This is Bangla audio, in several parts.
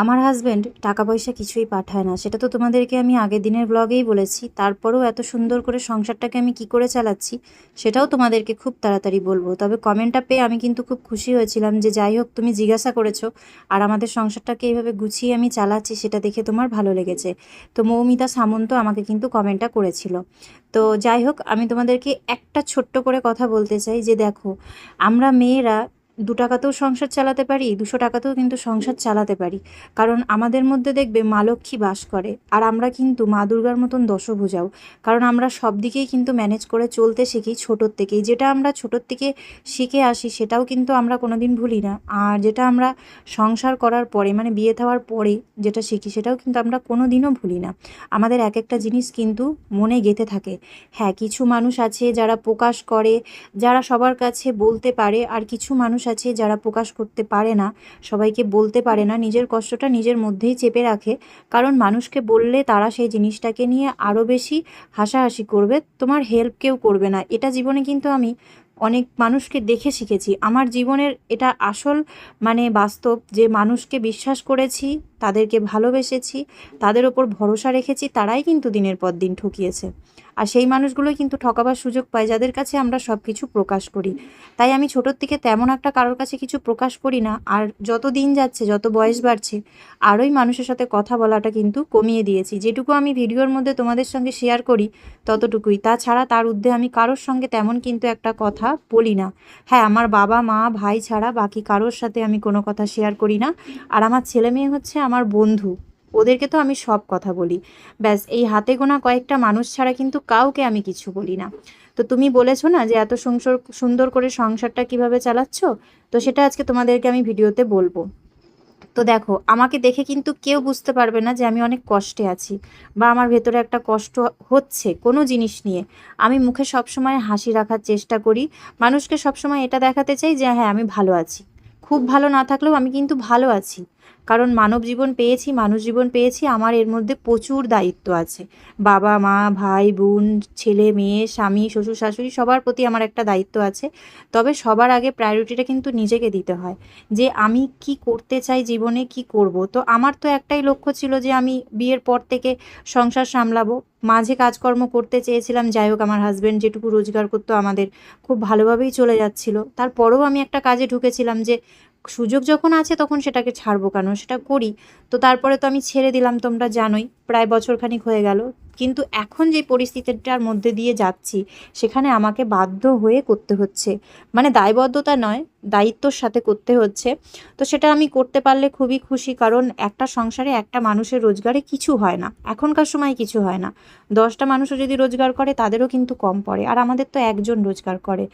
আমার হাজব্যান্ড টাকা পয়সা কিছুই পাঠায় না। সেটা তো তোমাদেরকে আমি আগের দিনের ব্লগেই বলেছি। তারপরেও এত সুন্দর করে সংসারটাকে আমি কি করে চালাচ্ছি, সেটাও তোমাদেরকে খুব তাড়াতাড়ি বলব। তবে কমেন্টটা পেয়ে আমি কিন্তু খুব খুশি হয়েছিলাম যে যাই হোক, তুমি জিজ্ঞাসা করেছ আর আমাদের সংসারটাকে এইভাবে গুছিয়ে আমি চালাচ্ছি, সেটা দেখে তোমার ভালো লেগেছে। তো মৌমিতা সামন্ত আমাকে কিন্তু কমেন্টটা করেছিল। তো যাই হোক, আমি তোমাদেরকে একটা ছোট্ট করে কথা বলতে চাই যে দেখো, আমরা মেয়েরা দু টাকাতেও সংসার চালাতে পারি, দুশো টাকাতেও কিন্তু সংসার চালাতে পারি। কারণ আমাদের মধ্যে দেখবে মা লক্ষ্মী বাস করে, আর আমরা কিন্তু মা দুর্গার মতন দশভুজাও। কারণ আমরা সব দিকেই কিন্তু ম্যানেজ করে চলতে শিখি ছোটোর থেকেই। যেটা আমরা ছোটোর থেকে শিখে আসি সেটাও কিন্তু আমরা কোনো দিন ভুলি না। আর যেটা আমরা সংসার করার পরে মানে বিয়ে থাওয়ার পরে যেটা শিখি সেটাও কিন্তু আমরা কোনো দিনও ভুলি না। আমাদের এক একটা জিনিস কিন্তু মনে গেঁথে থাকে। হ্যাঁ কিছু মানুষ আছে যারা প্রকাশ করে, যারা সবার কাছে বলতে পারে, আর কিছু মানুষ আছে যারা প্রকাশ করতে পারে না, সবাইকে বলতে পারে না, নিজের কষ্টটা নিজের মধ্যেই চেপে রাখে। কারণ মানুষকে বললে তারা সেই জিনিসটাকে নিয়ে আরও বেশি হাসাহাসি করবে, তোমার হেল্প কেউ করবে না। এটা জীবনে কিন্তু আমি অনেক মানুষকে দেখে শিখেছি। আমার জীবনের এটা আসল মানে বাস্তব যে মানুষকে বিশ্বাস করেছি, তাদেরকে ভালোবেসেছি, তাদের ওপর ভরসা রেখেছি, তারাই কিন্তু দিনের পর দিন ঠকিয়েছে। আর সেই মানুষগুলোই কিন্তু ঠকাবার সুযোগ পায় যাদের কাছে আমরা সব কিছু প্রকাশ করি। তাই আমি ছোটোর থেকে তেমন একটা কারোর কাছে কিছু প্রকাশ করি না, আর যত দিন যাচ্ছে, যত বয়স বাড়ছে, আরোই মানুষের সাথে কথা বলাটা কিন্তু কমিয়ে দিয়েছি। যেটুকু আমি ভিডিওর মধ্যে তোমাদের সঙ্গে শেয়ার করি, ততটুকুই। তাছাড়া তার ঊর্ধ্বে আমি কারোর সঙ্গে তেমন কিন্তু একটা কথা বলি না। হ্যাঁ আমার বাবা, মা, ভাই ছাড়া বাকি কারোর সাথে আমি কোনো কথা শেয়ার করি না। আর আমার ছেলে মেয়ে হচ্ছে আমার বন্ধু। ওদেরকে তো আমি সব কথা বলি। ব্যাস, এই হাতে গোনা কয়েকটা মানুষ ছাড়া কিন্তু কাউকে আমি কিছু বলি না। তো তুমি বলেছ না যে এত সংসার, সুন্দর করে সংসারটা কীভাবে চালাচ্ছ? তো সেটা আজকে তোমাদেরকে আমি ভিডিওতে বলব। তো দেখো, আমাকে দেখে কিন্তু কেউ বুঝতে পারবে না যে আমি অনেক কষ্টে আছি বা আমার ভেতরে একটা কষ্ট হচ্ছে কোনো জিনিস নিয়ে। আমি মুখে সবসময় হাসি রাখার চেষ্টা করি। মানুষকে সবসময় এটা দেখাতে চাই যে হ্যাঁ আমি ভালো আছি। খুব ভালো না থাকলেও আমি কিন্তু ভালো আছি। কারণ মানব জীবন পেয়েছি, মানুষ জীবন পেয়েছি, আমার এর মধ্যে প্রচুর দায়িত্ব আছে। বাবা, মা, ভাই, বোন, ছেলে, মেয়ে, স্বামী, শ্বশুর, শাশুড়ি সবার প্রতি আমার একটা দায়িত্ব আছে। তবে সবার আগে প্রায়োরিটিটা কিন্তু নিজেকে দিতে হয়। যে আমি কি করতে চাই জীবনে, কি করব? তো আমার তো একটাই লক্ষ্য ছিল যে আমি বিয়ের পর থেকে সংসার সামলাবো। মাঝে কাজকর্ম করতে চেয়েছিলাম, যাই হোক আমার হাজব্যান্ড যেটুকু রোজগার করতো আমাদের, খুব ভালোভাবেই চলে যাচ্ছিল। তারপরেও আমি একটা কাজে ঢুকেছিলাম যে সুযোগ যখন আছে তখন সেটাকে ছাড়বো কেন সেটা করি। তো তারপরে তো আমি ছেড়ে দিলাম, তোমরা জানোই, প্রায় বছরখানিক হয়ে গেল। কিন্তু এখন যে পরিস্থিতিটার মধ্যে দিয়ে যাচ্ছি, সেখানে আমাকে বাধ্য হয়ে করতে হচ্ছে। মানে দায়বদ্ধতা নয় দায়িত্বর সাথে করতে হচ্ছে। তো সেটা আমি করতে পারলে খুবই খুশি, কারণ একটা সংসারে একটা মানুষের রোজগারে কিছু হয় না। এখনকার সময় কিছু হয় না। দশটা মানুষও যদি রোজগার করে, তাদেরও কিন্তু কম পড়ে। আর আমাদের তো একজন রোজগার করে।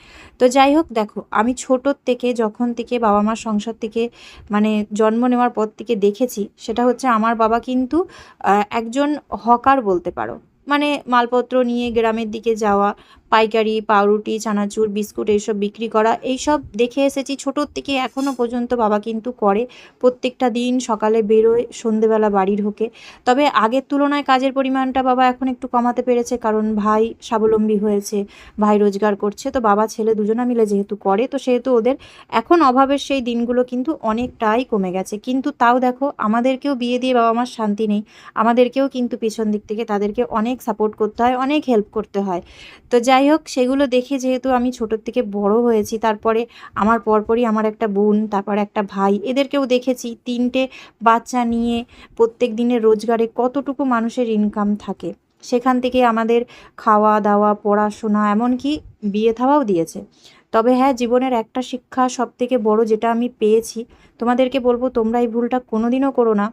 তো যাই হোক, দেখো, আমি ছোটোর থেকে, যখন থেকে বাবা মার সংসার থেকে মানে জন্ম নেওয়ার পর থেকে দেখেছি, সেটা হচ্ছে আমার বাবা কিন্তু একজন হকার বলতে পারো। মানে মালপত্র নিয়ে গ্রামের দিকে যাওয়া পাইকারি, পাউরুটি, চানাচুর, বিস্কুট এইসব বিক্রি করা, এইসব দেখে এসেছি। ছোটোর থেকে এখনও পর্যন্ত বাবা কিন্তু করে। প্রত্যেকটা দিন সকালে বেরোয়, সন্ধেবেলা বাড়ি ঢোকে। তবে আগের তুলনায় কাজের পরিমাণটা বাবা এখন একটু কমাতে পেরেছে কারণ ভাই স্বাবলম্বী হয়েছে, ভাই রোজগার করছে। তো বাবা, ছেলে দুজনা মিলে যেহেতু করে, তো সেহেতু ওদের এখন অভাবের সেই দিনগুলো কিন্তু অনেকটাই কমে গেছে। কিন্তু তাও দেখো, আমাদেরকেও বিয়ে দিয়ে বাবা মার শান্তি নেই। আমাদেরকেও কিন্তু পিছন দিক থেকে তাদেরকে অনেক সাপোর্ট করতে হয়, অনেক হেল্প করতে হয়। তো যাই যাই হোক, সেগুলো দেখে যেহেতু আমি ছোটোর থেকে বড় হয়েছি, তারপরে আমার পরপরই আমার একটা বোন, তারপর একটা ভাই, এদেরকেও দেখেছি। তিনটে বাচ্চা নিয়ে প্রত্যেক দিনের রোজগারে কতটুকু মানুষের ইনকাম থাকে, সেখান থেকে আমাদের খাওয়া দাওয়া, পড়াশোনা, এমনকি বিয়ে থাওয়াও দিয়েছে। তবে হ্যাঁ জীবনের একটা শিক্ষা সব থেকে বড় যেটা আমি পেয়েছি, তোমাদেরকে বলব তোমরা এই ভুলটা কোনোদিনও করো না।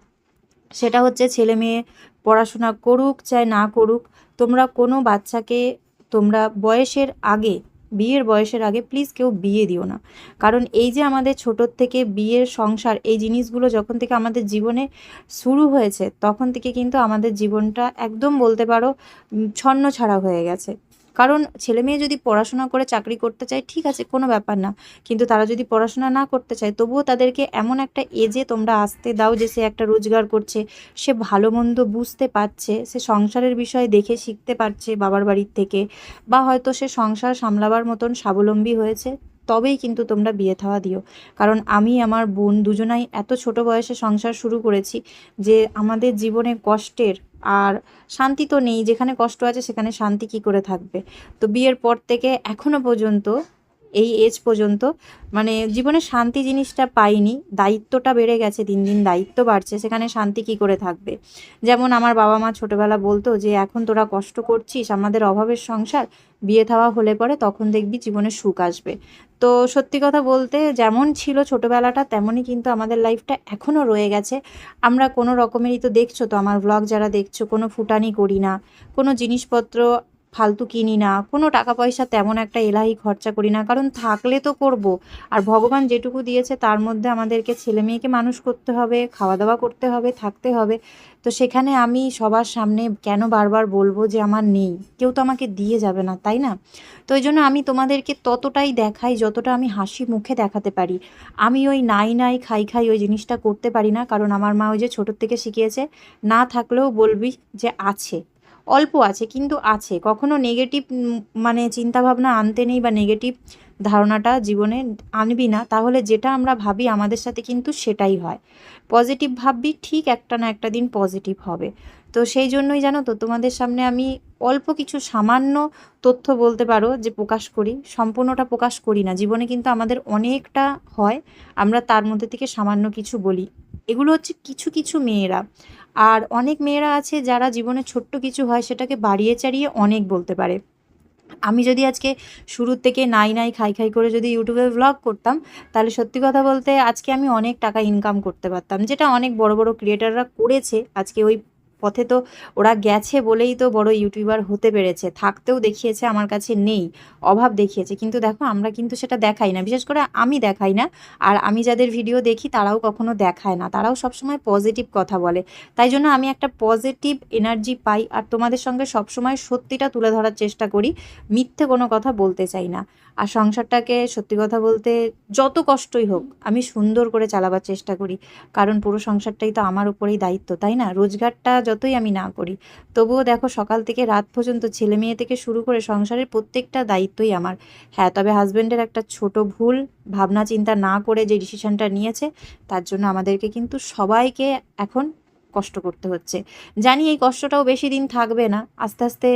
সেটা হচ্ছে ছেলে মেয়ে পড়াশোনা করুক, চাই না করুক, তোমরা কোনো বাচ্চাকে তোমরা বয়সের আগে, বিয়ের বয়সের আগে প্লিজ কেউ বিয়ে দিও না। কারণ এই যে আমাদের ছোটোর থেকে বিয়ের সংসার, এই জিনিসগুলো যখন থেকে আমাদের জীবনে শুরু হয়েছে, তখন থেকে কিন্তু আমাদের জীবনটা একদম বলতে পারো ছন্ন ছাড়া হয়ে গেছে। কারণ ছেলে মেয়ে যদি পড়াশোনা করে চাকরি করতে চায়, ঠিক আছে, কোনো ব্যাপার না। কিন্তু তারা যদি পড়াশোনা না করতে চায়, তবুও তাদেরকে এমন একটা এজে তোমরা আসতে দাও যে সে একটা রোজগার করছে, সে ভালো মন্দ বুঝতে পারছে, সে সংসারের বিষয়ে দেখে শিখতে পারছে বাবার বাড়ির থেকে, বা হয়তো সে সংসার সামলাবার মতন স্বাবলম্বী হয়েছে। তবেই কিন্তু তোমরা বিয়ে থাওয়া দিও। কারণ আমি, আমার বোন দুজনাই এত ছোট বয়সে সংসার শুরু করেছি যে আমাদের জীবনে কষ্টের আর শান্তি তো নেই, যেখানে কষ্ট আছে সেখানে শান্তি কি করে থাকবে? তো বিয়ের পর থেকে এখনও পর্যন্ত, এই এজ পর্যন্ত মানে জীবনে শান্তি জিনিসটা পাইনি, দায়িত্বটা বেড়ে গেছে, দিন দিন দায়িত্ব বাড়ছে, সেখানে শান্তি কি করে থাকবে? যেমন আমার বাবা মা ছোটোবেলা বলতো যে, এখন তোরা কষ্ট করছিস, আমাদের অভাবের সংসার, বিয়ে থাওয়া হলে পরে তখন দেখবি জীবনে সুখ আসবে। তো সত্যি কথা বলতে যেমন ছিল ছোটোবেলাটা, তেমনই কিন্তু আমাদের লাইফটা এখনও রয়ে গেছে। আমরা কোনো রকমেরই তো দেখছ তো, আমার ব্লগ যারা দেখছ, কোনো ফুটানি করি না, কোনো জিনিসপত্র ফালতু কিনি না, কোনো টাকা পয়সা তেমন একটা এলাহি খরচা করি না, কারণ থাকলে তো করব। আর ভগবান যেটুকু দিয়েছে তার মধ্যে আমাদেরকে ছেলে মেয়েকে মানুষ করতে হবে খাওয়া দাওয়া করতে হবে, থাকতে হবে। তো সেখানে আমি সবার সামনে কেন বারবার বলব যে আমার নেই? কেউ তো আমাকে দিয়ে যাবে না, তাই না? তো ওই জন্য আমি তোমাদেরকে ততটাই দেখাই যতটা আমি হাসি মুখে দেখাতে পারি। আমি ওই নাই নাই খাই খাই ওই জিনিসটা করতে পারি না, কারণ আমার মা ওই যে ছোটোর থেকে শিখিয়েছে, না থাকলেও বলবি যে আছে। অল্প আছে, কিন্তু আছে। কখনো নেগেটিভ মানে চিন্তাভাবনা আনতে নেই বা নেগেটিভ ধারণাটা জীবনে আনবি না, তাহলে যেটা আমরা ভাবি আমাদের সাথে কিন্তু সেটাই হয়। পজিটিভ ভাববি, ঠিক একটা না একটা দিন পজিটিভ হবে। তো সেই জন্যই জানো তো, তোমাদের সামনে আমি অল্প কিছু সামান্য তথ্য বলতে পারো যে প্রকাশ করি। সম্পূর্ণটা প্রকাশ করি না। জীবনে কিন্তু আমাদের অনেকটা হয়, আমরা তার মধ্যে থেকে সামান্য কিছু বলি। এগুলো হচ্ছে কিছু কিছু মেয়েরা। আর অনেক মেয়েরা আছে যারা জীবনে ছোট্ট কিছু হয় সেটাকে বাড়িয়ে চাড়িয়ে অনেক বলতে পারে। আমি যদি আজকে শুরুর থেকে নাই নাই খাই খাই করে যদি ইউটিউবে ব্লগ করতাম, তাহলে সত্যি কথা বলতে আজকে আমি অনেক টাকা ইনকাম করতে পারতাম। যেটা অনেক বড় বড় ক্রিয়েটাররা করেছে আজকে ওই পথে তো ওরা গেছে বলেই তো বড় ইউটিউবার হতে পেরেছে। থাকতেও দেখিয়েছে, আমার কাছে নেই, অভাব দেখিয়েছে। কিন্তু দেখো, আমরা কিন্তু সেটা দেখাই না। বিশেষ করে আমি দেখাই না। আর আমি যাদের ভিডিও দেখি, তারাও কখনো দেখায় না। তারাও সবসময় পজিটিভ কথা বলে। তাই জন্য আমি একটা পজিটিভ এনার্জি পাই। আর তোমাদের সঙ্গে সবসময় সত্যিটা তুলে ধরার চেষ্টা করি। মিথ্যে কোনো কথা বলতে চাই না। আর সংসারটাকে সত্যি কথা বলতে যত কষ্টই হোক, আমি সুন্দর করে চালাবার চেষ্টা করি। কারণ পুরো সংসারটাই তো আমার উপরেই দায়িত্ব, তাই না? রোজগারটা যতই আমি না করি। তবুও দেখো সকাল থেকে রাত পর্যন্ত ছেলে মেয়ে থেকে শুরু করে সংসারের প্রত্যেকটা দায়িত্বই আমার। হ্যাঁ তবে হাজব্যান্ডের একটা ছোট ভুল, ভাবনা চিন্তা না করে যে ডিসিশনটা নিয়েছে, তার জন্য আমাদেরকে কিন্তু সবাইকে এখন কষ্ট করতে হচ্ছে। জানি এই কষ্টটাও বেশি দিন থাকবে না, আস্তে আস্তে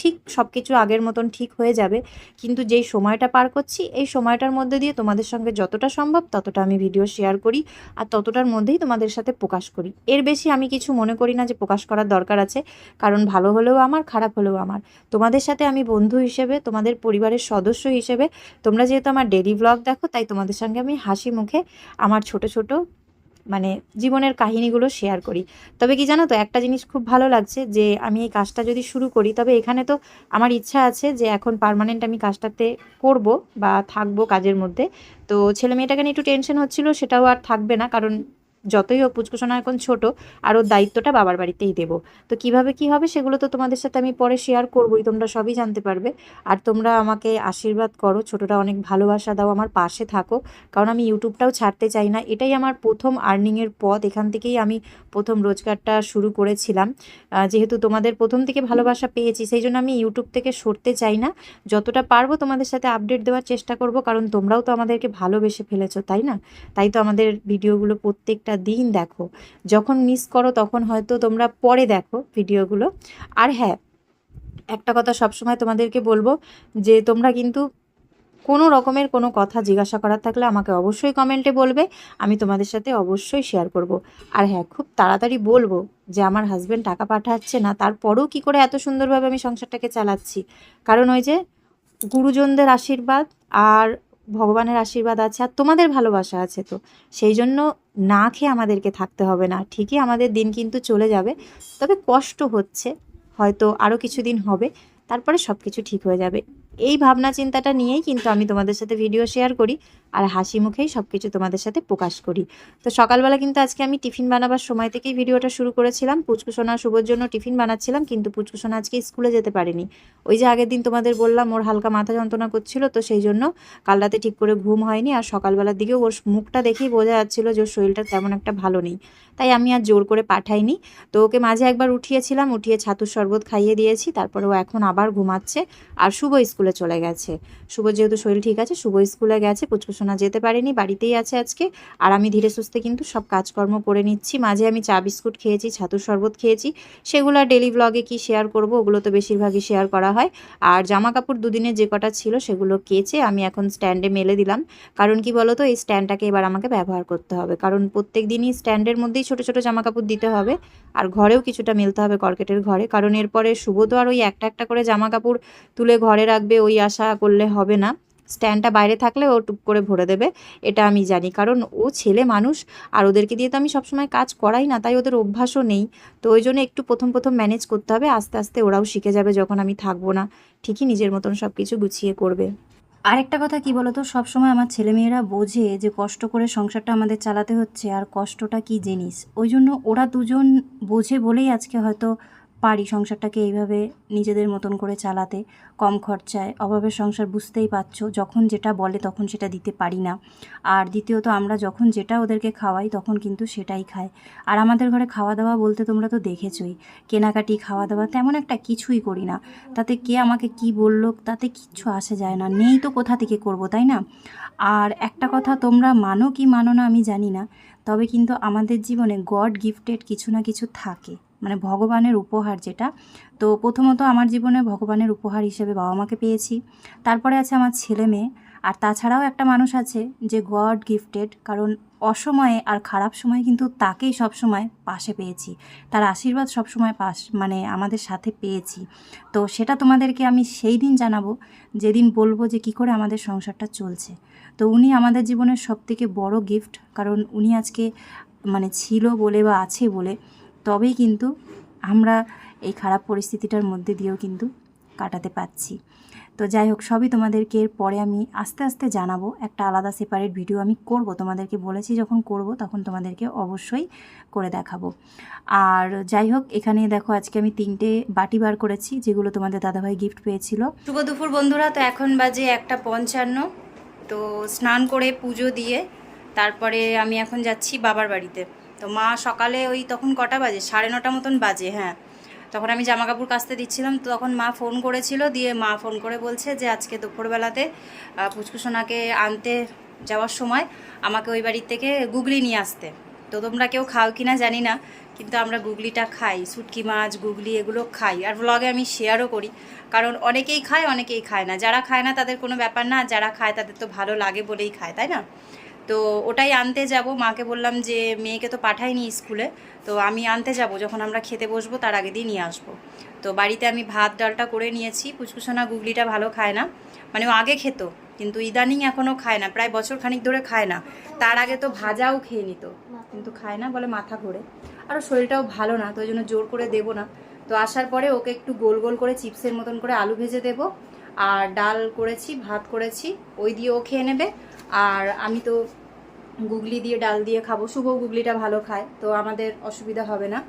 ঠিক সব কিছু আগের মতন ঠিক হয়ে যাবে। কিন্তু যেই সময়টা পার করছি, এই সময়টার মধ্যে দিয়ে তোমাদের সঙ্গে যতটা সম্ভব ততটা আমি ভিডিও শেয়ার করি আর ততটার মধ্যেই তোমাদের সাথে প্রকাশ করি। এর বেশি আমি কিছু মনে করি না যে প্রকাশ করার দরকার আছে, কারণ ভালো হলেও আমার, খারাপ হলেও আমার। তোমাদের সাথে আমি বন্ধু হিসেবে, তোমাদের পরিবারের সদস্য হিসেবে, তোমরা যেহেতু আমার ডেলি ব্লগ দেখো, তাই তোমাদের সঙ্গে আমি হাসি মুখে আমার ছোট ছোট মানে জীবনের কাহিনীগুলো শেয়ার করি। তবে কি জানো তো, একটা জিনিস খুব ভালো লাগছে যে, আমি এই কাজটা যদি শুরু করি, তবে এখানে তো আমার ইচ্ছা আছে যে, এখন পারমানেন্ট আমি কাজটাতে করব বা থাকব কাজের মধ্যে। তো ছেলে মেয়েটাকে নিয়ে একটু টেনশন হচ্ছিল, সেটাও আর থাকবে না, কারণ যতই হোক পুচকুসোনা এখন ছোট, আর ওর দায়িত্বটা বাবার বাড়িতেই দেবো। তো কীভাবে কি হবে সেগুলো তো তোমাদের সাথে আমি পরে শেয়ার করবোই, তোমরা সবই জানতে পারবে। আর তোমরা আমাকে আশীর্বাদ করো ছোটটা অনেক ভালোবাসা দাও, আমার পাশে থাকো। কারণ আমি ইউটিউবটাও ছাড়তে চাই না, এটাই আমার প্রথম আর্নিংয়ের পথ। এখান থেকেই আমি প্রথম রোজগারটা শুরু করেছিলাম। যেহেতু তোমাদের প্রথম থেকে ভালোবাসা পেয়েছি, সেই জন্য আমি ইউটিউব থেকে সরতে চাই না। যতটা পারব তোমাদের সাথে আপডেট দেওয়ার চেষ্টা করব, কারণ তোমরাও তো আমাদেরকে ভালোবেসে ফেলেছো, তাই না? তাই তো আমাদের ভিডিওগুলো প্রত্যেকটা দিন দেখো। যখন মিস করো তখন হয়তো তোমরা পরে দেখো ভিডিওগুলো আর হ্যাঁ একটা কথা সবসময় তোমাদেরকে বলব যে তোমরা কিন্তু কোনো রকমের কোনো কথা জিজ্ঞাসা করার থাকলে আমাকে অবশ্যই কমেন্টে বলবে, আমি তোমাদের সাথে অবশ্যই শেয়ার করব। আর হ্যাঁ খুব তাড়াতাড়ি বলব যে আমার হাজব্যান্ড টাকা পাঠাচ্ছে না, তারপরেও কি করে এত সুন্দরভাবে আমি সংসারটাকে চালাচ্ছি? কারণ ওই যে গুরুজনদের আশীর্বাদ আর ভগবানের আশীর্বাদ আছে আর তোমাদের ভালোবাসা আছে তো। সেই জন্য না খেয়ে আমাদেরকে থাকতে হবে না। ঠিকই আমাদের দিন কিন্তু চলে যাবে, তবে কষ্ট হচ্ছে, হয়তো আরও কিছুদিন হবে, তারপরে সব কিছু ঠিক হয়ে যাবে। এই ভাবনা চিন্তাটা নিয়েই কিন্তু আমি তোমাদের সাথে ভিডিও শেয়ার করি। আর হাসি মুখেই সব কিছু তোমাদের সাথে প্রকাশ করি। তো সকালবেলা কিন্তু আজকে আমি টিফিন বানাবার সময় থেকেই ভিডিওটা শুরু করেছিলাম। পুচকুসোনা শুভর জন্য টিফিন বানাচ্ছিলাম, কিন্তু পুচকুসোনা আজকে স্কুলে যেতে পারেনি। ওই যে আগের দিন তোমাদের বললাম ওর হালকা মাথা যন্ত্রণা করছিল, তো সেই জন্য কাল রাতে ঠিক করে ঘুম হয়নি আর সকালবেলার দিকে ওর মুখটা দেখেই বোঝা যাচ্ছিল যে ওর শরীরটা তেমন একটা ভালো নেই। তাই আমি আর জোর করে পাঠাইনি। তো ওকে মাঝে একবার উঠিয়েছিলাম, উঠিয়ে ছাতুর শরবত খাইয়ে দিয়েছি, তারপরে ও এখন আবার ঘুমাচ্ছে আর শুভ স্কুলে চলে গেছে। শুভ যেহেতু শরীর ঠিক আছে, শুভ স্কুলে গেছে পুচকুসোনা যেতে পারেনি, বাড়িতেই আছে আজকে। আর আমি ধীরে সুস্থে কিন্তু সব কাজকর্ম করে নিচ্ছি। মাঝে আমি চা, বিস্কুট খেয়েছি, ছাতুর শরবত খেয়েছি। সেগুলো ডেলি ব্লগে কি শেয়ার করব, ওগুলো তো বেশিরভাগই শেয়ার করা হয়। আর জামা কাপড় দুদিনের যে কটা ছিল সেগুলো কেচে আমি এখন স্ট্যান্ডে মেলে দিলাম। কারণ কি বলতো, এই স্ট্যান্ডটাকে এবার আমাকে ব্যবহার করতে হবে। কারণ প্রত্যেক দিনই স্ট্যান্ডের মধ্যেই ছোট ছোট জামা কাপড় দিতে হবে। আর ঘরেও কিছুটা মেলতে হবে কর্কেটের ঘরে। কারণ এরপরে শুভ তো আর ওই একটা একটা করে জামা কাপড় তুলে ঘরে রাখবে, ওই আশা করলে হবে না। স্ট্যান্ডটা বাইরে থাকলে ও টুক করে ভরে দেবে, এটা আমি জানি। কারণ ও ছেলে মানুষ, আর ওদেরকে দিয়ে তো আমি সবসময় কাজ করাই না, তাই ওদের অভ্যাসও নেই। তো ওই জন্য একটু প্রথম প্রথম ম্যানেজ করতে হবে, আস্তে আস্তে ওরাও শিখে যাবে যখন আমি থাকব না। ঠিকই নিজের মতন সব কিছু গুছিয়ে করবে। আরেকটা কথা কি বলতো, সবসময় আমার ছেলেমেয়েরা বোঝে যে কষ্ট করে সংসারটা আমাদের চালাতে হচ্ছে, আর কষ্টটা কি জিনিস? ওই জন্য ওরা দুজন বোঝে বলেই আজকে হয়তো পারি সংসারটাকে এইভাবে নিজেদের মতন করে চালাতে, কম খরচায়, অভাবের সংসার বুঝতেই পারছ, যখন যেটা বলে তখন সেটা দিতে পারি না। আর দ্বিতীয়ত, আমরা যখন যেটা ওদেরকে খাওয়াই তখন কিন্তু সেটাই খায় আর আমাদের ঘরে খাওয়া দাওয়া বলতে তোমরা তো দেখেছই, কেনাকাটি খাওয়া দাওয়া তেমন একটা কিছুই করি না। তাতে কে আমাকে কি বলল তাতে কিচ্ছু আসে যায় না, নেই তো কোথা থেকে করব, তাই না? আর একটা কথা, তোমরা মানো কি মানো না আমি জানি না, তবে কিন্তু আমাদের জীবনে গড গিফটেড কিছু না কিছু থাকে। মানে ভগবানের উপহার যেটা। তো প্রথমত আমার জীবনে ভগবানের উপহার হিসেবে বাবা মাকে পেয়েছি। তারপরে আছে আমার ছেলে মেয়ে। আর তাছাড়াও একটা মানুষ আছে যে গড গিফটেড, কারণ অসময়ে আর খারাপ সময়ে কিন্তু তাকেই সবসময় পাশে পেয়েছি। তার আশীর্বাদ সবসময় পাশ মানে আমাদের সাথে পেয়েছি। তো সেটা তোমাদেরকে আমি সেই দিন জানাব, যেদিন বলব যে কি করে আমাদের সংসারটা চলছে। তো উনি আমাদের জীবনের সবথেকে বড় গিফট, কারণ উনি আজকে মানে ছিল বলে বা আছে বলে তবেই কিন্তু আমরা এই খারাপ পরিস্থিতিটার মধ্যে দিয়েও কিন্তু কাটাতে পাচ্ছি তো যাই হোক সবই তোমাদেরকে এর পরে আমি আস্তে আস্তে জানাব। একটা আলাদা সেপারেট ভিডিও আমি করব। তোমাদেরকে বলেছি যখন করব তখন তোমাদেরকে অবশ্যই করে দেখাবো। আর যাই হোক এখানে দেখো আজকে আমি তিনটে বাটি বার করেছি, যেগুলো তোমাদের দাদাভাই গিফট পেয়েছিল। শুভ দুপুর বন্ধুরা। তো এখন বাজে একটা পঞ্চান্ন। তো স্নান করে পুজো দিয়ে তারপরে আমি এখন যাচ্ছি বাবার বাড়িতে। তো মা সকালে ওই তখন কটা বাজে? সাড়ে নটা মতন বাজে হ্যাঁ। তখন আমি জামা কাপড় কাচতে দিচ্ছিলাম, তো তখন মা ফোন করেছিল, দিয়ে মা ফোন করে বলছে যে আজকে দুপুরবেলাতে পুচকুসোনাকে আনতে যাওয়ার সময় আমাকে ওই বাড়ির থেকে গুগলি নিয়ে আসতে। তো তোমরা কেউ খাও কি না জানি না, কিন্তু আমরা গুগলিটা খাই, শুটকি মাছ, গুগলি এগুলো খাই। আর ব্লগে আমি শেয়ারও করি, কারণ অনেকেই খায় অনেকেই খায় না। যারা খায় না তাদের কোনো ব্যাপার না, যারা খায় তাদের তো ভালো লাগে বলেই খায়, তাই না? তো ওটাই আনতে যাব। মাকে বললাম যে, মেয়েকে তো পাঠাইনি স্কুলে, তো আমি আনতে যাব। যখন আমরা খেতে বসবো, তার আগে দিয়ে নিয়ে আসব। তো বাড়িতে আমি ভাত, ডালটা করে নিয়েছি। পুচকুসোনা গুগলিটা ভালো খায় না। মানে ও আগে খেত, কিন্তু ইদানিং এখনও খায় না। প্রায় বছর খানিক ধরে খায় না। তার আগে তো ভাজাও খেয়ে নিত, কিন্তু খায় না বলে মাথা ঘোরে। আর শরীরটাও ভালো না, তো ওই জন্য জোর করে দেবো না। তো আসার পরে ওকে একটু গোল গোল করে চিপসের মতন করে আলু ভেজে দেবো। আর ডাল করেছি, ভাত করেছি, ওই দিয়ে ও খেয়ে নেবে। আর আমি তো গুগলি দিয়ে, ডাল দিয়ে খাব। শুভ গুগলিটা ভালো খায়, তো আমাদের অসুবিধা হবে না।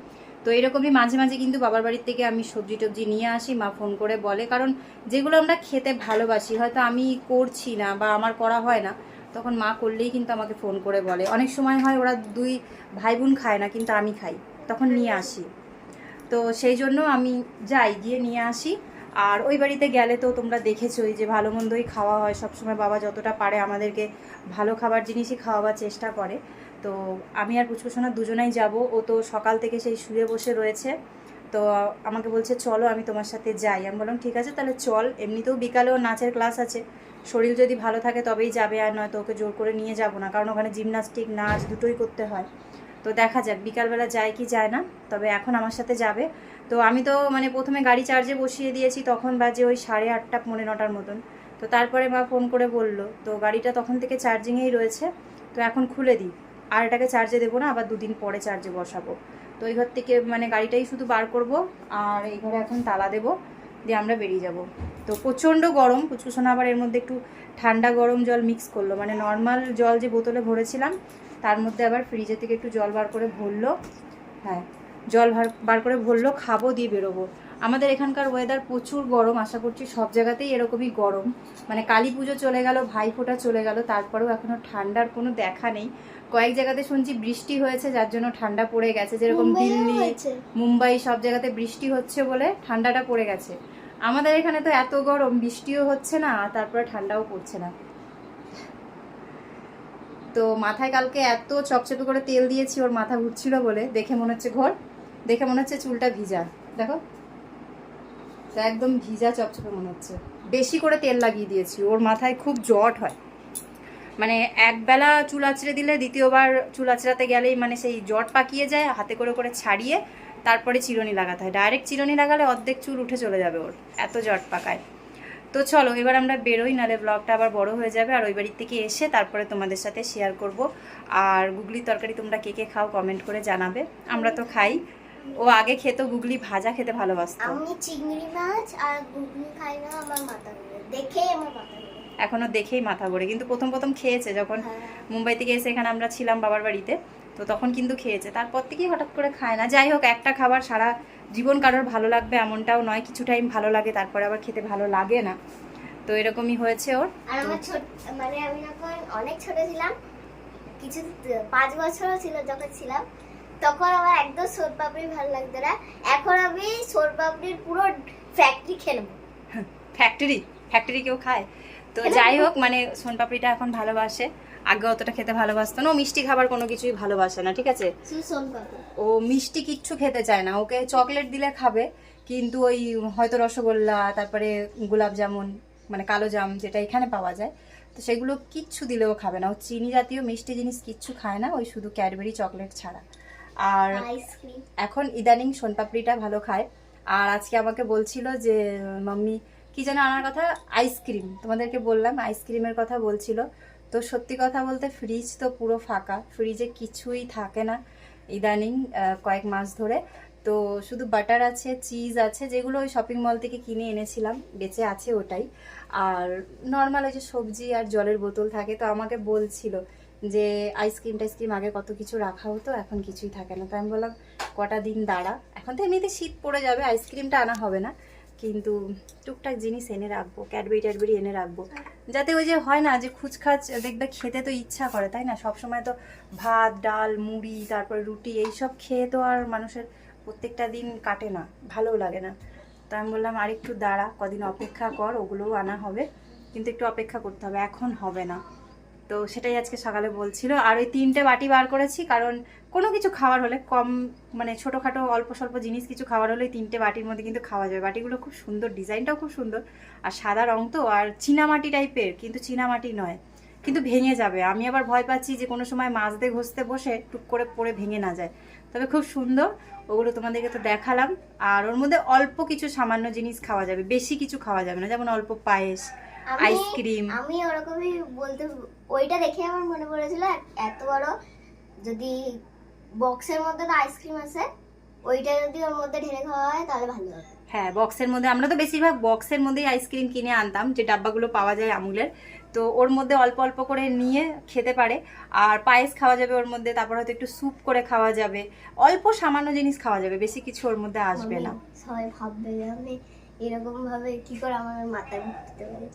তো এরকমই মাঝে মাঝে কিন্তু বাবার বাড়ির থেকে আমি সবজি টবজি নিয়ে আসি, মা ফোন করে বলে। কারণ যেগুলো আমরা খেতে ভালোবাসি, হয়তো আমি করছি না বা আমার করা হয় না, তখন মা করলেই কিন্তু আমাকে ফোন করে বলে। অনেক সময় হয় ওরা দুই ভাই বোন খায় না, কিন্তু আমি খাই, তখন নিয়ে আসি। তো সেই জন্য আমি যাই, গিয়ে নিয়ে আসি। আর ওই বাড়িতে গেলে তো তোমরা দেখেছোই যে ভালো মন্দই খাওয়া হয়। সবসময় বাবা যতটা পারে আমাদেরকে ভালো খাবার জিনিসই খাওয়াবার চেষ্টা করে। তো আমি আর পুচকুসোনা দুজনাই যাব। ও তো সকাল থেকে সেই শুয়ে বসে রয়েছে। তো আমাকে বলছে, চলো আমি তোমার সাথে যাই। আমি বললাম, ঠিক আছে, তাহলে চল। এমনিতেও বিকালেও নাচের ক্লাস আছে। শরীর যদি ভালো থাকে তবেই যাবে আর নয়তো ওকে জোর করে নিয়ে যাব না। কারণ ওখানে জিমনাস্টিক, নাচ দুটোই করতে হয়। তো দেখা যাক, বিকালবেলা যায় কি যায় না। তবে এখন আমার সাথে যাবে। তো আমি তো মানে প্রথমে গাড়ি চার্জে বসিয়ে দিয়েছি, তখন বাজে ওই সাড়ে আটটা, পৌনে নটার মতন। তো তারপরে মা ফোন করে বলল, তো গাড়িটা তখন থেকে চার্জিংয়েই রয়েছে, তো এখন খুলে দিই আর এটাকে চার্জে দেবো না, আবার দুদিন পরে চার্জে বসাবো। তো এই ঘর থেকে মানে গাড়িটাই শুধু বার করব, আর এই ঘরে এখন তালা দেবো, দিয়ে আমরা বেরিয়ে যাব। তো প্রচণ্ড গরম পুচকুসোনা আবার এর মধ্যে একটু ঠান্ডা গরম জল মিক্স করল। মানে নর্মাল জল যে বোতলে ভরেছিলাম, তার মধ্যে আবার ফ্রিজের থেকে একটু জল বার করে ভরলো। হ্যাঁ। জল ভার- বার করে ভরলো খাব দিয়ে বেরোবো। আমাদের এখানকার ওয়েদার প্রচুর গরম আশা করছি সব জায়গাতেই এরকমই গরম। মানে কালী পুজো চলে গেল ভাইফোঁটা চলে গেল তারপরেও এখনও ঠান্ডার কোনো দেখা নেই। কয়েক জায়গাতে শুনছি বৃষ্টি হয়েছে যার জন্য ঠান্ডা পড়ে গেছে যেরকম দিল্লি মুম্বাই সব জায়গাতে বৃষ্টি হচ্ছে বলে ঠান্ডাটা পড়ে গেছে। আমাদের এখানে তো এত গরম বৃষ্টিও হচ্ছে না আর তারপরে ঠান্ডাও পড়ছে না। তো মাথায় কালকে এত চপচপে করে তেল দিয়েছি ওর মাথা ঘুরছিল বলে দেখে মনে হচ্ছে ঘোর। দেখে মনে হচ্ছে চুলটা ভিজা। দেখো। একদম ভিজা চপচপে মনে হচ্ছে। বেশি করে তেল লাগিয়ে দিয়েছি। ওর মাথায় খুব জট হয়। মানে একবেলা চুল আঁচড়ে দিলে দ্বিতীয়বার চুল আঁচড়াতে গেলেই মানে সেই জট পাকিয়ে যায়, হাতে করে করে ছাড়িয়ে তারপরে চিরুনি লাগাতে হয়। ডাইরেক্ট চিরুনি লাগালে অর্ধেক চুল উঠে চলে যাবে ওর। এত জট পাকায়। তো চলো, এবার আমরা বেরোই, নালে ব্লগটা আবার বড় হয়ে যাবে। আর ওই বাড়ির থেকে এসে তারপরে তোমাদের সাথে শেয়ার করব। আর গুগলির তরকারি তোমরা কে কে খাও কমেন্ট করে জানাবে। আমরা তো খাই। ও আগে খেত গুগলি ভাজা খেতে ভালোবাসতো। আমি চিংড়ি মাছ আর ঘুগনি খাই না আমার মাথা ঘুরে। দেখে আমার মাথা এখনও দেখেই মাথা ঘোরে কিন্তু প্রথম প্রথম খেয়েছে যখন হ্যাঁ। মুম্বাই থেকে এসে এখানে আমরা ছিলাম বাবার বাড়িতে তো তখন কিন্তু খেয়েছে। তারপর থেকেই হঠাৎ করে খায় না। যাই হোক একটা খাবার সারা জীবন কারোর ভালো লাগবে এমনটাও নয় কিছু টাইম ভালো লাগে তারপরে আবার খেতে ভালো লাগে না। তো এরকমই হয়েছে ওর। আর আমার ছোট মানে আমি যখন অনেক ছোট ছিলাম কিছু পাঁচ বছরও ছিল যখন ছিলাম তখন আমার একদম সোর পাপড়ি ভালো লাগতো না। এখন আমি সোর পাপড়ির পুরো ফ্যাক্টরি খেলব ফ্যাক্টরি ফ্যাক্টরি কেউ খায়? তো যাই হোক মানে সোনপাপড়িটা এখন ভালোবাসে। আগে অতটা খেতে ভালোবাসতো না। ও মিষ্টি খাবার কোনো কিছুই ভালোবাসে না ঠিক আছে? সোন ও মিষ্টি কিচ্ছু খেতে চায় না। ওকে চকলেট দিলে খাবে কিন্তু ওই হয়তো রসগোল্লা তারপরে গোলাপ জামুন মানে কালো জাম যেটা এখানে পাওয়া যায় তো সেগুলো কিচ্ছু দিলেও খাবে না। ও চিনি জাতীয় মিষ্টি জিনিস কিচ্ছু খায় না ওই শুধু ক্যাডবেরি চকলেট ছাড়া। আর আইসক্রিম এখন ইদানিং সোনপাপড়িটা ভালো খায়। আর আজকে আমাকে বলছিল যে মাম্মি কি যেন আনার কথা? আইসক্রিম তোমাদেরকে বললাম আইসক্রিমের কথা বলছিল। তো সত্যি কথা বলতে ফ্রিজ তো পুরো ফাঁকা। ফ্রিজে কিছুই থাকে না ইদানিং কয়েক মাস ধরে। তো শুধু বাটার আছে চিজ আছে যেগুলো ওই শপিং মল থেকে কিনে এনেছিলাম বেঁচে আছে ওটাই। আর নর্মাল ওই যে সবজি আর জলের বোতল থাকে। তো আমাকে বলছিল যে আইসক্রিম টাইসক্রিম আগে কত কিছু রাখা হতো, এখন কিছুই থাকে না। তো আমি বললাম, কটা দিন দাঁড়া। এখন তো এমনিতে শীত পড়ে যাবে আইসক্রিমটা আনা হবে না। কিন্তু টুকটাক জিনিস এনে রাখব ক্যাডবেরি ট্যাডবেরি এনে রাখব। যাতে ওই যে হয় না যে খুচখাচ, দেখবে খেতে তো ইচ্ছা করে, তাই না? সবসময় তো ভাত, ডাল, মুড়ি, তারপরে রুটি, এইসব খেয়ে তো আর মানুষের প্রত্যেকটা দিন কাটে না, ভালোও লাগে না। তো আমি বললাম আর একটু দাঁড়া, কদিন অপেক্ষা কর, ওগুলোও আনা হবে। কিন্তু একটু অপেক্ষা করতে হবে, এখন হবে না। তো সেটাই আজকে সকালে বলছিল। আর ওই তিনটে বাটি বার করেছি কারণ কোনো কিছু খাবার হলে কম মানে ছোটোখাটো অল্প স্বল্প জিনিস কিছু খাবার হলে তিনটে বাটির মধ্যে কিন্তু খাওয়া যাবে। বাটিগুলো খুব সুন্দর ডিজাইনটাও খুব সুন্দর। আর সাদা রং তো আর চীনামাটি টাইপের কিন্তু চীনামাটি নয় কিন্তু ভেঙে যাবে। আমি আবার ভয় পাচ্ছি যে কোনো সময় মাছ দিয়ে ঘষতে বসে টুক করে পড়ে ভেঙে না যায়। তবে খুব সুন্দর ওগুলো তোমাদেরকে তো দেখালাম। আর ওর মধ্যে অল্প কিছু সামান্য জিনিস খাওয়া যাবে বেশি কিছু খাওয়া যাবে না যেমন অল্প পায়েস আইসক্রিম আমি ওরকমই বলতে ওইটা দেখে আমার মনে পড়েছিল এত বড় যদি বক্সের মধ্যে তো আইসক্রিম আছে ওইটা যদি ওর মধ্যে ঢেলে খাওয়া হয় তাহলে ভালো হবে। হ্যাঁ বক্সের মধ্যে আমরা তো বেশিরভাগ বক্সের মধ্যেই আইসক্রিম কিনে আনতাম যে ডাব্বাগুলো পাওয়া যায় আমুলের। তো ওর মধ্যে অল্প অল্প করে নিয়ে খেতে পারে আর পায়েস খাওয়া যাবে ওর মধ্যে তারপর হয়তো একটু স্যুপ করে খাওয়া যাবে অল্প সামান্য জিনিস খাওয়া যাবে বেশি কিছু ওর মধ্যে আসবে না। সবাই ভাববে আমি এরকম ভাবে কি করে আমার মাথায় ঢুকতে পারে।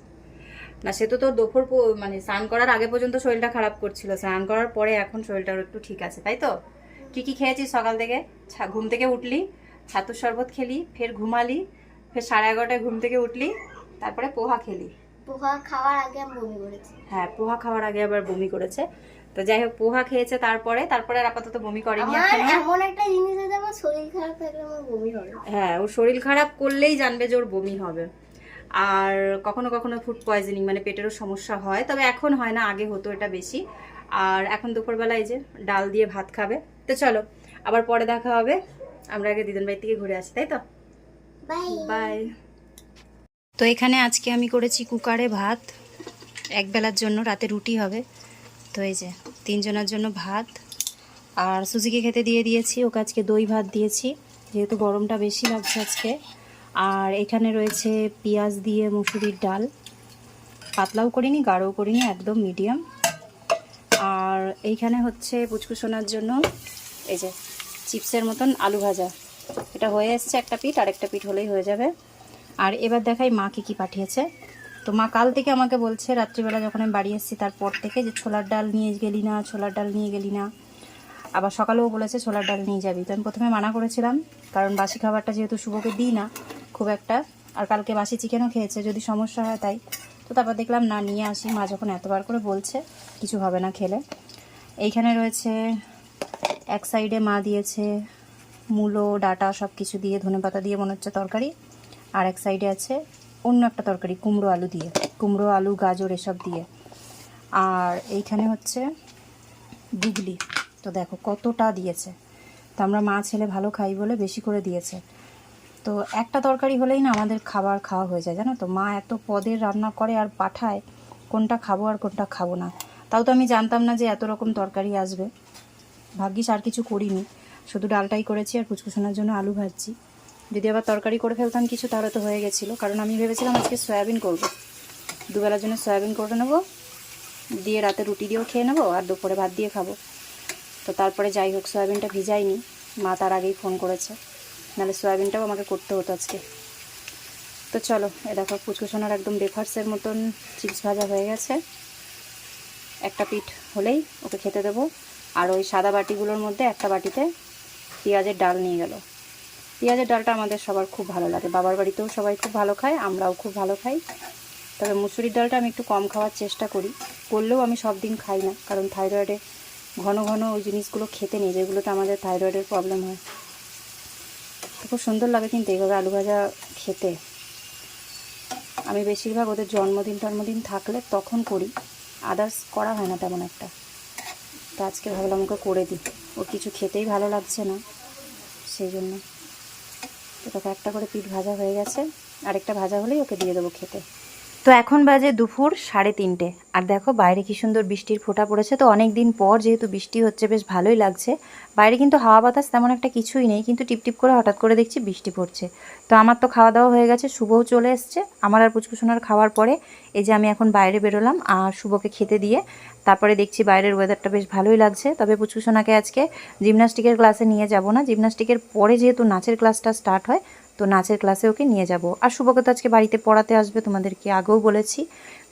না সে তো তোর দুপুর মানে স্নান করার আগে পর্যন্ত শরীরটা খারাপ করছিল। স্নান করার পরে এখন শরীরটা একটু ঠিক আছে তাই তো? কি কি খেয়েছিস সকাল থেকে? ছা- ঘুম থেকে উঠলি ছাতুর শরবত খেলি ফের ঘুমালি ফের সাড়ে এগারোটায় ঘুম থেকে উঠলি তারপরে পোহা খেলি। পোহা খাওয়ার আগে বমি করেছি। হ্যাঁ পোহা খাওয়ার আগে আবার বমি করেছে। তো যাই হোক পোহা খেয়েছে তারপরে তারপরে আর আপাতত বমি করেনি এমন একটা জিনিস আছে আমার শরীর খারাপ থাকলে আমার বমি হবে। হ্যাঁ ওর শরীর খারাপ করলেই জানবে যে ওর বমি হবে। আর কখনো কখনো ফুড পয়জনিং মানে পেটেরও সমস্যা হয়। তবে এখন হয় না আগে হতো এটা বেশি। আর এখন দুপুরবেলা এই যে ডাল দিয়ে ভাত খাবে। তো চলো আবার পরে দেখা হবে। আমরা আগে দিদন বাড়ি থেকে ঘুরে আসি তাই তো? বাই। বাই। তো এখানে আজকে আমি করেছি কুকারে ভাত। এক বেলার জন্য রাতে রুটি হবে। তো এই যে তিনজনের জন্য ভাত। আর সুজিকে খেতে দিয়ে দিয়েছি। ওকে আজকে দই ভাত দিয়েছি। যেহেতু গরমটা বেশি লাগছে আজকে। আর এখানে রয়েছে পেঁয়াজ দিয়ে মুসুরির ডাল। পাতলাও করিনি, গাঢ়ও করিনি, একদম মিডিয়াম আর এইখানে হচ্ছে পুচকুসোনার জন্য এই যে চিপসের মতন আলু ভাজা। এটা হয়ে এসছে একটা পিঠ আর একটা পিঠ হলেই হয়ে যাবে। আর এবার দেখাই মা কী কী পাঠিয়েছে। তো মা কাল থেকে আমাকে বলছে, রাত্রিবেলা যখন আমি বাড়ি এসেছি, তারপর থেকে যে ছোলার ডাল নিয়ে গেলি না, ছোলার ডাল নিয়ে গেলি না। আবার সকালেও বলেছে ছোলার ডাল নিয়ে যাবি। তো আমি প্রথমে মানা করেছিলাম, কারণ বাসি খাবারটা যেহেতু শুভকে দিই না, খুব একটা। আর কালকে বাসি চিকেনও খেয়েছে, যদি সমস্যা হয় তাই। তো তারপর দেখলাম, না, নিয়ে আসি। মা যখন এতবার করে বলছে, কিছু হবে না খেলে। এইখানে রয়েছে, এক সাইডে মা দিয়েছে মূলো, ডাটা সব কিছু দিয়ে ধনেপাতা দিয়ে মনে হচ্ছে তরকারি। আর এক সাইডে আছে অন্য একটা তরকারি, কুমড়ো আলু দিয়ে। কুমড়ো, আলু, গাজর, এসব দিয়ে। আর এইখানে হচ্ছে গুগলি। তো দেখো কতটা দিয়েছে। তো আমরা মা ছেলে ভালো খাই বলে বেশি করে দিয়েছে। তো একটা তরকারি হলেই না আমাদের খাবার খাওয়া হয়ে যায়, জানো তো? মা এত পদের রান্না করে আর পাঠায়, কোনটা খাব আর কোনটা খাব না। তাও তো আমি জানতাম না যে এত রকম তরকারি আসবে। ভাগ্যিস আর কিছু করিনি। শুধু ডালটাই করেছি আর কুচকুচোনার জন্য আলু ভাজছি। যদি আবার তরকারি করে ফেলতাম কিছু, তাহলে তো হয়ে গেছিল। কারণ আমি ভেবেছিলাম আজকে সয়াবিন করব। দুবেলার জন্য সয়াবিন করে নেব, দিয়ে রাতে রুটি দিয়েও খেয়ে নেব আর দুপুরে ভাত দিয়ে খাব। তো তারপরে যাই হোক, সয়াবিনটা ভিজাইনি। মা তার আগেই ফোন করেছে। নাহলে সয়াবিনটাও আমাকে করতে হতো আজকে। তো চলো, এ দেখো পুচকুচোনার একদম বেফার্সের মতন চিপস ভাজা হয়ে গেছে। একটা পিঠ হলেই ওকে খেতে দেবো। আর ওই সাদা বাটিগুলোর মধ্যে একটা বাটিতে পেঁয়াজের ডাল নিয়ে গেল। পেঁয়াজের ডালটা আমাদের সবার খুব ভালো লাগে। বাবার বাড়িতেও সবাই খুব ভালো খায়, আমরাও খুব ভালো খাই। তবে মুসুরির ডালটা আমি একটু কম খাওয়ার চেষ্টা করি। করলেও আমি সব দিন খাই না, কারণ থাইরয়েডে ঘন ঘন ওই জিনিসগুলো খেতে নেই, যেগুলোতে আমাদের থাইরয়েডের প্রবলেম হয়। খুব সুন্দর লাগে কিন্তু এইভাবে আলু ভাজা খেতে। আমি বেশিরভাগ ওদের জন্মদিন টন্মদিন থাকলে তখন করি আদার্স করা হয় না তেমন একটা। তো আজকে ভাবলাম ওকে করে দিই ওর কিছু খেতেই ভালো লাগছে না, সেই জন্য। তো তোকে একটা করে পিঠ ভাজা হয়ে গেছে, আরেকটা ভাজা হলেই ওকে দিয়ে দেবো খেতে। তো এখন বাজে দুপুর সাড়ে তিনটে। আর দেখো, বাইরে কি সুন্দর বৃষ্টির ফোঁটা পড়েছে। তো অনেক দিন পর যেহেতু বৃষ্টি হচ্ছে, বেশ ভালোই লাগছে। বাইরে কিন্তু হাওয়া বাতাস তেমন একটা কিছুই নেই, কিন্তু টিপটিপ করে হঠাৎ করে দেখছি বৃষ্টি পড়ছে। তো আমার তো খাওয়া দাওয়া হয়ে গেছে, শুভও চলে এসছে। আমার আর পুচকুসোনার খাওয়ার পরে এই যে আমি এখন বাইরে বেরোলাম, আর শুভকে খেতে দিয়ে তারপরে দেখছি বাইরের ওয়েদারটা বেশ ভালোই লাগছে। তবে পুচকুসোনাকে আজকে জিমনাস্টিকের ক্লাসে নিয়ে যাব না। জিমনাস্টিকের পরে যেহেতু নাচের ক্লাসটা স্টার্ট হয় তো নাচের ক্লাসে ওকে নিয়ে যাব। আর শুভকে আজকে বাড়িতে পড়াতে আসবে, তোমাদেরকে আগেও বলেছি।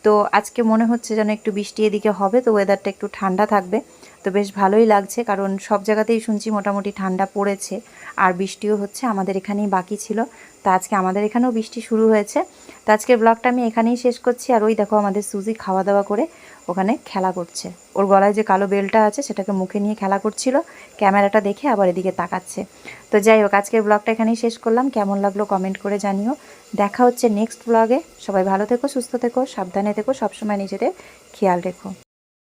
তো আজকে মনে হচ্ছে যেন একটু বৃষ্টি এদিকে হবে, তো ওয়েদারটা একটু ঠান্ডা থাকবে। তো বেশ ভালোই লাগছে, কারণ সব জায়গাতেই শুনছি মোটামুটি ঠান্ডা পড়েছে। আর বৃষ্টিও হচ্ছে আমাদের এখানেই বাকি ছিল। তো আজকে আমাদের এখানেও বৃষ্টি শুরু হয়েছে। তো আজকের ব্লগটা আমি এখানেই শেষ করছি। আর ওই দেখো আমাদের সুজি খাওয়া দাওয়া করে ওখানে খেলা করছে। ওর গলায় যে কালো বেলটা আছে সেটাকে মুখে নিয়ে খেলা করছিল। ক্যামেরাটা দেখে আবার এদিকে তাকাচ্ছে। তো যাই হোক, আজকের ব্লগটা এখানেই শেষ করলাম। কেমন লাগল কমেন্ট করে জানিও। দেখা হচ্ছে নেক্সট ব্লগে। সবাই ভালো থেকো, সুস্থ থেকো, সাবধানে থেকো, সবসময় নিজেদের খেয়াল রেখো।